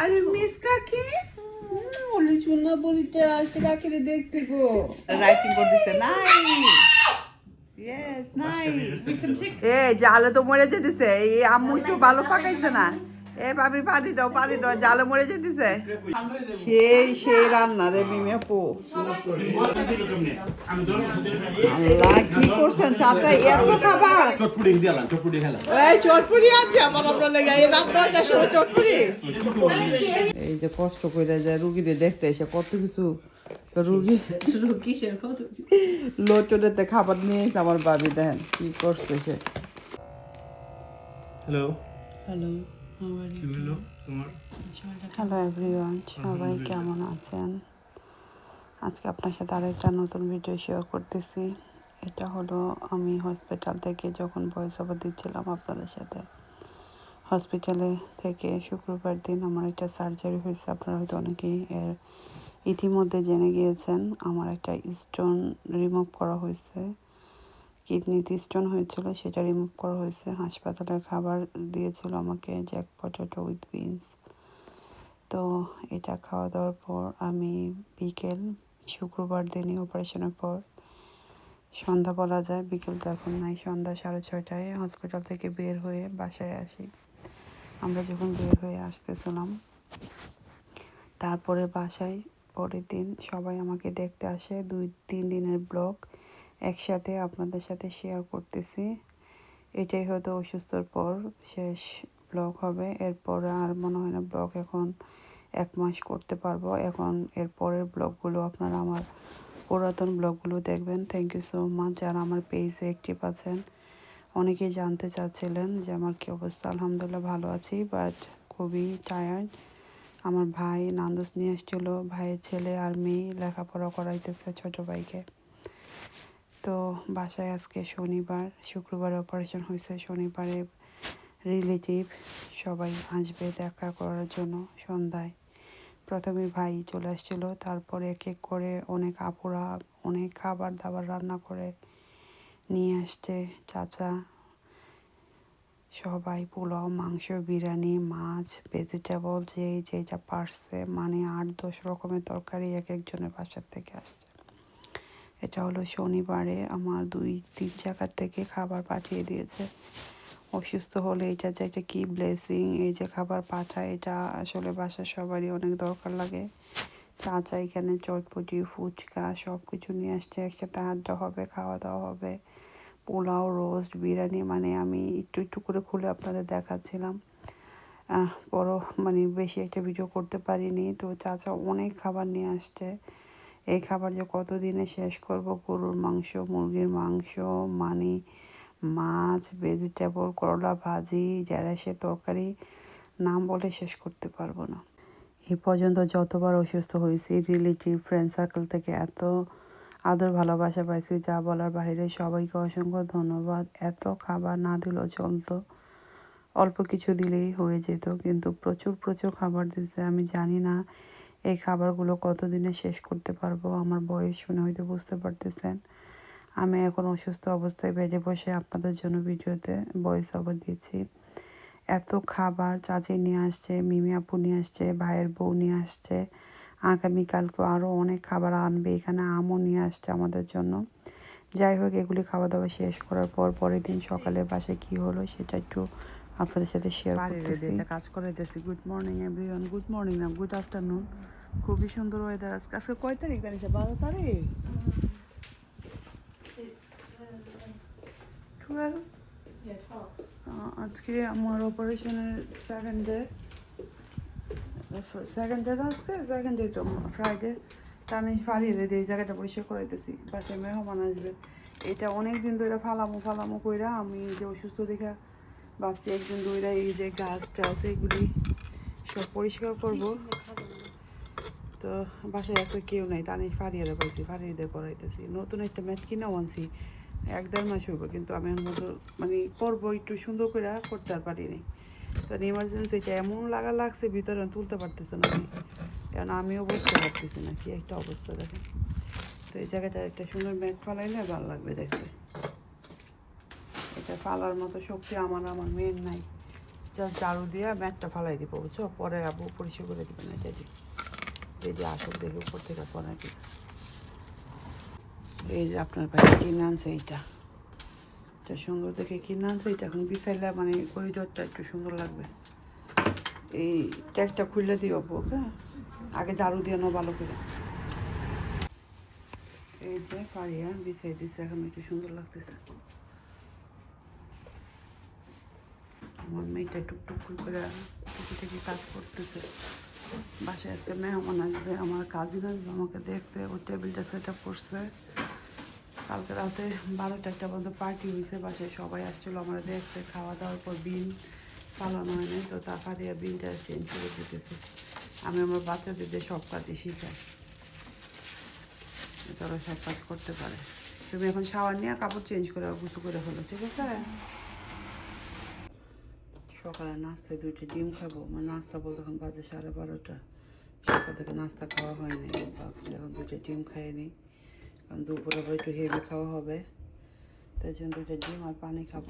আরে মিস কাকি? বলি শোনা বলিতে আসতে কাকিরে দেখতে গো। রাইটিং করতেছে দিছে নাই। ইয়েস নাই এ জালে তো মরে যেতেছে এই আম্মু একটু ভালো পাকাইছে না। এ ভাবি পানি দাও পানি দাও জালে মরে যেতেছে। সেই সেই রান্না রে পো। আল্লাহ কি করছেন চাচা? এত খাবার। চটপুটি দিলাম চটপুটি খেলাম এই চটপুরি আছে আমার আপনার লেগে। এই রাত দশটার সময় চটপুরি এই যে কষ্ট করে যায় রুগীরে দেখতে এসে কত কিছু। রুগী লোটনেতে খাবার নিয়ে এসে আমার বাবি দেখেন কি করছে সে। হ্যালো হ্যালো হ্যালো এভরিওয়ান সবাই কেমন আছেন? আজকে আপনার সাথে আরেকটা নতুন ভিডিও শেয়ার করতেছি। এটা হলো আমি হসপিটাল থেকে যখন ভয়েস ওভার দিচ্ছিলাম আপনাদের সাথে। হসপিটালে থেকে শুক্রবার দিন আমার একটা সার্জারি হয়েছে। আপনারা হয়তো অনেকেই এর ইতিমধ্যে জেনে গিয়েছেন আমার একটা স্টোন রিমুভ করা হয়েছে। কিডনিতে স্টোন হয়েছিল, সেটা রিমুভ করা হয়েছে। হাসপাতালে খাবার দিয়েছিল আমাকে জ্যাক পটেটো উইথ বিনস তো এটা খাওয়া দাওয়ার পর আমি বিকেল, শুক্রবার দিনই অপারেশনের পর সন্ধ্যা বলা যায়। বিকেল তো এখন নাই, সন্ধ্যা সাড়ে ছয়টায় হসপিটাল থেকে বের হয়ে বাসায় আসি। আমরা যখন বের হয়ে আসতেছিলাম, তারপরে বাসায় পরের দিন সবাই আমাকে দেখতে আসে। দুই, তিন দিনের ব্লগ। একসাথে আপনাদের সাথে শেয়ার করতেছি। এটাই হয়তো অসুস্থর পর শেষ ব্লগ হবে। এরপরে আর মনে হয় না ব্লগ এখন এক মাস করতে পারব। এখন এর পরের ব্লগগুলো আপনারা আমার পুরাতন ব্লগগুলো দেখবেন। থ্যাংক ইউ সো মাচ যারা আমার পেজে অ্যাক্টিভ আছেন। অনেকেই জানতে চাচ্ছিলেন যে আমার কী অবস্থা। আলহামদুলিল্লাহ ভালো আছি বাট খুবই টায়ার্ড আমার ভাই নান্দুস নিয়ে এসেছিল ভাইয়ের ছেলে আর মেয়ে লেখাপড়া করাইতেছে ছোটো ভাইকে। তো বাসায় আজকে শনিবার, শুক্রবার অপারেশন হয়েছে, শনিবারে রিলেটিভ সবাই আসবে দেখা করার জন্য সন্ধ্যায়। প্রথমে ভাই চলে আসছিল, তারপরে এক এক করে অনেক আপুরা, অনেক খাবার দাবার রান্না করে নিয়ে আসছে, চাচা সবাই, পোলাও, মাংস, বিরিয়ানি, মাছ ভেজিটেবল যে যেটা পারছে মানে আট দশ রকমের তরকারি এক একজনের বাসার থেকে আসছে। এটা হলো শনিবারে আমার দুই তিন জায়গার থেকে খাবার পাঠিয়ে দিয়েছে। অসুস্থ হলে এটা যে একটা কী ব্লেসিং এই যে খাবার পাঠায়, এটা আসলে বাসার সবারই অনেক দরকার লাগে। চাচা এখানে চটপটি, ফুচকা সব কিছু নিয়ে আসছে, একসাথে আড্ডা হবে খাওয়া দাওয়া হবে, পোলাও, রোস্ট, বিরিয়ানি মানে আমি একটু একটু করে খুলে আপনাদের দেখাচ্ছিলাম। বড় মানে বেশি একটা ভিডিও করতে পারিনি, তো চাচা অনেক খাবার নিয়ে আসছে। এই খাবার যে কতদিনে শেষ করব? গরুর মাংস, মুরগির মাংস মানে মাছ ভেজিটেবল করলা, ভাজি সে তরকারি, নাম বলে শেষ করতে পারব না। এ পর্যন্ত যতবার অসুস্থ হয়েছি, রিলেটিভ ফ্রেন্ড সার্কেল থেকে এত আদর ভালোবাসা পাইছি, যা বলার বাইরে সবাইকে অসংখ্য ধন্যবাদ। এত খাবার না দিলেও চলতো। অল্প কিছু দিলেই হয়ে যেত। কিন্তু প্রচুর প্রচুর খাবার দিচ্ছে আমি জানি না এই খাবারগুলো কতদিনে শেষ করতে পারব। আমার বয়স শুনে হয়তো বুঝতে পারতেছেন। আমি এখন অসুস্থ অবস্থায় বেডে বসে আপনাদের জন্য ভিডিওতে ভয়েস ওভার দিয়েছি। এত খাবার চাচি নিয়ে আসছে, মিমি আপু নিয়ে আসছে, ভাইয়ের বউ নিয়ে আসছে। আগামীকালকেও আরও অনেক খাবার আনবে। এখানে আমও নিয়ে আসছে আমাদের জন্য। যাই হোক, এগুলি খাওয়া দাওয়া শেষ করার পর পরের দিন সকালে বাসে কি হলো সেটা একটু আপনাদের সাথে শেয়ার করতেছি। কাজ করে দিয়েছি good morning everyone good morning না গুড আফটারনুন খুবই সুন্দর ওয়েদার আজকে। আজকে কয় তারিখ জানিস? বারো তারিখ? টুয়েলভ আজকে আমার অপারেশনের সেকেন্ড ডে সেকেন্ড ডে আজকে সেকেন্ড ডে তো ফ্রাইডে তা আমি ফাড়িয়ে রেডি এই জায়গাটা পরিষ্কার করাইতেছি। বাসায় মেহমান আসবে। এটা অনেক দিন ধরে ফালামো ফালামো কইরা আমি যে অসুস্থ দেখা ভাবছি একজন ধরে এই যে গাছ টাছ এগুলি সব পরিষ্কার করব। তো বাসায় আছে কেউ নাই, তা আমি ফাড়িয়ে পাইছি ফাড়িয়ে করাইতেছি নতুন একটা ম্যাট কিনেও আনছি, এক দেড় মাস হইব, কিন্তু আমি মতো মানে করব একটু সুন্দর করে করতে আর পারিনি। তো ইমার্জেন্সি এটা এমন লাগা লাগছে, ভিতরে তুলতে পারতেছে না আমি। কারণ আমিও বুঝতে পারতেছি না, কি একটা অবস্থা দেখেন। তো এই জায়গাটা একটা সুন্দর ম্যাট ফালাইলে ভালো লাগবে দেখতে। এটা ফালার মতো শক্তি আমার আমার মেয়ের নাই। যা ঝাড়ু দিয়ে ম্যাটটা ফালাই দিব, বুঝছ? পরে আবু পরিষ্কার করে দিবে না দিদি দিদি আসুক দেখি, উপর থেকে পরে এই যে আপনার ভাই কিনে আনছে এইটা? এটা সুন্দর দেখে কিনে আনছে এটা এখন বিছাইলে মানে করিডোরটা একটু সুন্দর লাগবে। এই ট্যাগটা খুললে দিও আপু, ওকে? আগে ঝাড়ু দিয়ে নো ভালো করে। এই যে পারিয়া বিছাই দিছে, এখন একটু সুন্দর লাগতেছে। আমার মেয়েটা টুকটুক করে টুকি টুকি কাজ করতেছে। বাসায় আজকে মেহমান আসবে, আমার কাজিন আসবে, আমাকে দেখতে ওই টেবিলটা সেট আপ করছে। কালকে রাতে বারোটা একটা পর্যন্ত পার্টি হয়েছে, বাসায় সবাই আসছিল, আমরা দেখতে খাওয়া দাওয়ার পর বিন পালন হয় নাই, তো তা পারিয়া বিনটা চেঞ্জ করে দিতেছে। আমি আমার বাচ্চাদের দিয়ে সব কাজই শিখাই। তারা সব কাজ করতে পারে। তুমি এখন শাওয়ার নিয়ে কাপড় চেঞ্জ করে গুছু করে হলো ঠিক আছে? সকালে নাস্তায় দুইটা ডিম খাব মানে নাস্তা বলতে এখন বাজে সাড়ে বারোটা। সকাল থেকে নাস্তা খাওয়া হয়নি এখন দুইটা ডিম খাইনি কারণ দুপুরে একটু হেভি খাওয়া হবে, তাই জন্য দুইটা ডিম আর পানি খাব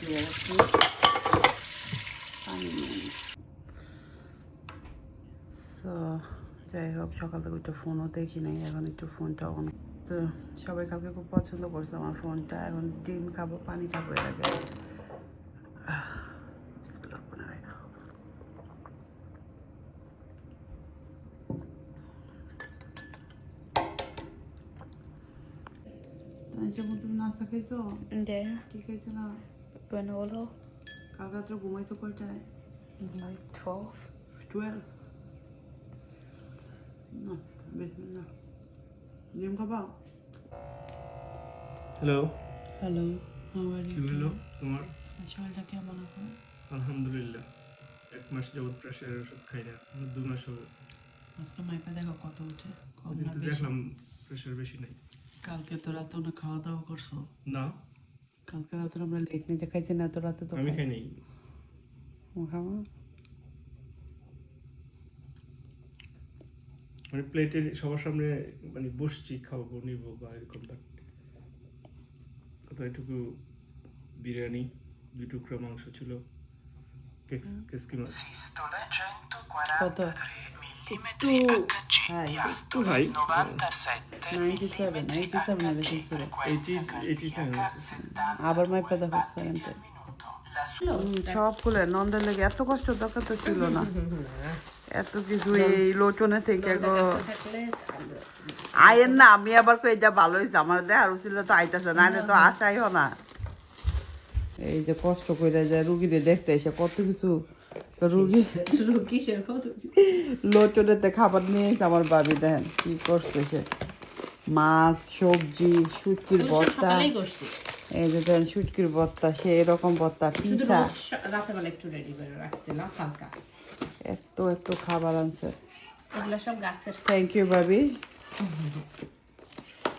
দিয়ে রাখছি। পানি নিয়ে নিই। So, যাই হোক সকাল থেকে একটু ফোনও দেখি নাই এখন একটু ফোনটা অন তো সবাই কালকে খুব পছন্দ করছে আমার ফোনটা এখন ডিম খাব পানি খাব এর আগে। তুমি নাস্তা খাইছো? 네, কি খাইছিলা granola, কাল রাত্রে ঘুমাইছো কয়টায়? 12. টুয়েলভ না না। ডিম খাবা? হ্যালো হ্যালো হাওয়ার কি হলো? তোমার? শরীরটা কেমন এখন? আলহামদুলিল্লাহ। এক মাস যাবত প্রেশারের ওষুধ খাই না আমার দু মাস হবে আজকে মাইপা দেখো কত উঠে কম না বেশি? দেখলাম প্রেশার বেশি নাই। কালকে তো রাতে না খাওয়া দাওয়া করছ? না। কালকে রাতে আমরা লেট নাইটে খাইছি না তো রাতে তো আমি খাই। নাই। খাওয়া মানে প্লেটে সবার সামনে মানে বসছি খাব নিব বা এরকম বাট কত এটুকু বিরিয়ানি দুই টুকরা মাংস ছিল কেস- কেসকি মাছ কত? একটু হাই একটু high. Ninety seven eighty seven eighty eighty আবার সব খুলে নন্দের লেগে এত কষ্ট দরকার তো ছিল না। এত কিছু এই লোচনে থেকে গো। আয়ের না আমি আবার কই এটা ভালো হয়েছে আমার তো আইতাছে নাহলে তো আশাই হয় না। এই যে কষ্ট করে যায় রুগীরে দেখতে এসে কত কিছু তো রুগী লোচনেতে খাবার নিয়ে এসে আমার বাবি দেখেন কি করছে সে। মাছ সবজি শুটকির বস্তা। এই যে দেখেন শুটকির বস্তা সে এরকম বস্তা শুধু পিঠা। রোজ রাতেবেলা একটু রেডি করে রাখছিলাম হালকা। এত এত খাবার আনছে। এগুলো সব গাছের। থ্যাংক ইউ বাবি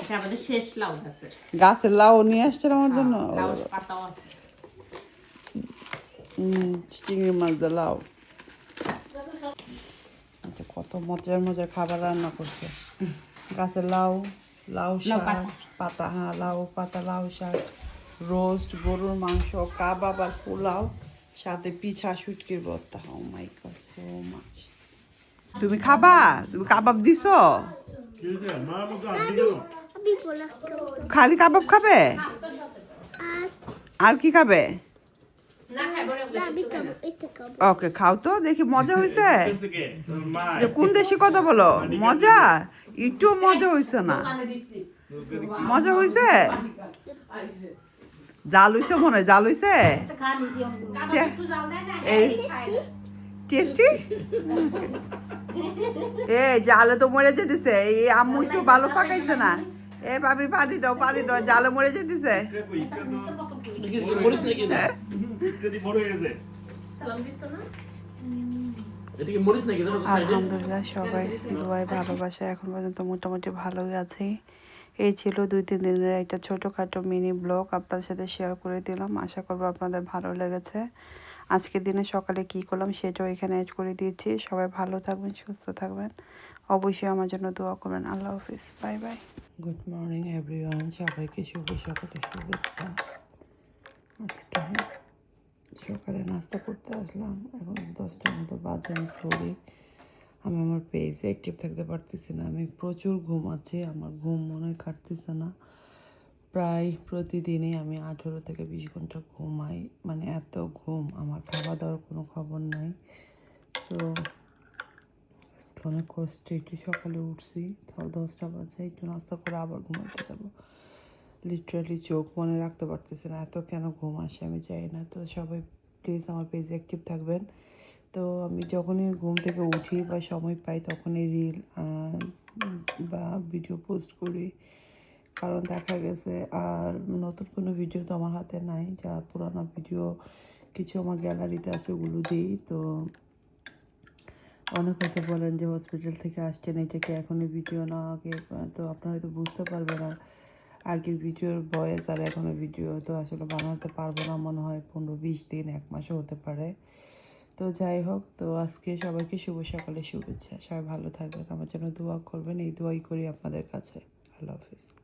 এটা আমাদের শেষ লাউ গাছের। গাছের লাউ নিয়ে আসছেন আমার জন্য? লাউ পাতাও আছে। চিংড়ি মাছ দিয়ে লাউ। আচ্ছা, কত মজার মজার খাবার রান্না করছে। গাছের লাউ লাউ শাক পাতা। পাতা হ্যাঁ লাউ পাতা লাউ শাক রোস্ট গরুর মাংস কাবাব আর পোলাও। সাথে পিঠা শুটকির ভর্তা oh my god so much তুমি খাবা? তুমি কাবাব দিছো? খালি কাবাব খাবে? আর কি খাবে? না খাই বলে ওকে খাও তো দেখি মজা হয়েছে? যে কোন দেশি কথা বলো? মজা? একটু মজা হয়েছে না। মজা হয়েছে জাল মনে হয় জাল এই। টেস্টি? এ জালে তো মরে যেতেছে এই আম্মু একটু ভালো পাকাইছে না। এ ভাবি পানি দাও পানি দাও জালে মরে যেতেছে। আলহামদুলিল্লাহ সবাই দুবাই ভালোবাসা এখন পর্যন্ত মোটামুটি ভালোই আছি। এই ছিল দুই, তিন দিনের একটা ছোটোখাটো মিনি ব্লগ আপনাদের সাথে শেয়ার করে দিলাম। আশা করব আপনাদের ভালো লেগেছে। আজকের দিনে সকালে কি করলাম সেটাও এখানে অ্যাড করে দিয়েছি। সবাই ভালো থাকবেন, সুস্থ থাকবেন। অবশ্যই আমার জন্য দোয়া করবেন। আল্লাহ হাফিজ। Bye bye. Good morning everyone সবাইকে শুভ সকালে শুভেচ্ছা। আজকে সকালে নাস্তা করতে আসলাম। এখন দশটার মতো বাজে সরি আমি আমার পেজে অ্যাক্টিভ থাকতে পারতেছি না। আমি প্রচুর ঘুমাচ্ছি, আমার ঘুম মনে হয় কাটতেছে না। প্রায় প্রতিদিনই আমি আঠেরো থেকে বিশ ঘণ্টা ঘুমাই। মানে এত ঘুম, আমার খাওয়া দাওয়ার কোনো খবর নাই। সো আজকে অনেক কষ্টে, একটু সকালে উঠছি, তাও দশটা বাজে, একটু নাস্তা করে আবার ঘুমাতে যাব। লিটারালি চোখ মনে রাখতে পারতেছে না, এত কেন ঘুম আসে আমি জানি না। তো সবাই প্লিজ আমার পেজে অ্যাক্টিভ থাকবেন। তো আমি যখনই ঘুম থেকে উঠি বা সময় পাই তখনই রিল বা ভিডিও পোস্ট করি। কারণ দেখা গেছে, আর নতুন কোনো ভিডিও তো আমার হাতে নাই, যা পুরানো ভিডিও কিছু আমার গ্যালারিতে আছে ওগুলো দিই। তো অনেক হয়তো বলেন যে হসপিটাল থেকে আসছেন এটা কি এখনই ভিডিও না, আগে তো আপনারা হয়তো বুঝতে পারবেন না আগের ভিডিওর বয়স আর এখনের ভিডিও তো আসলে বানাতে পারব না, মনে হয় পনেরো বিশ দিন, এক মাসও হতে পারে। তো যাই হোক, তো আজকে সবাইকে শুভ সকালে শুভেচ্ছা। সবাই ভালো থাকবেন, আমার জন্য দোয়া করবেন, এই দোয়াই করি আপনাদের কাছে। আল্লাহ হাফিজ।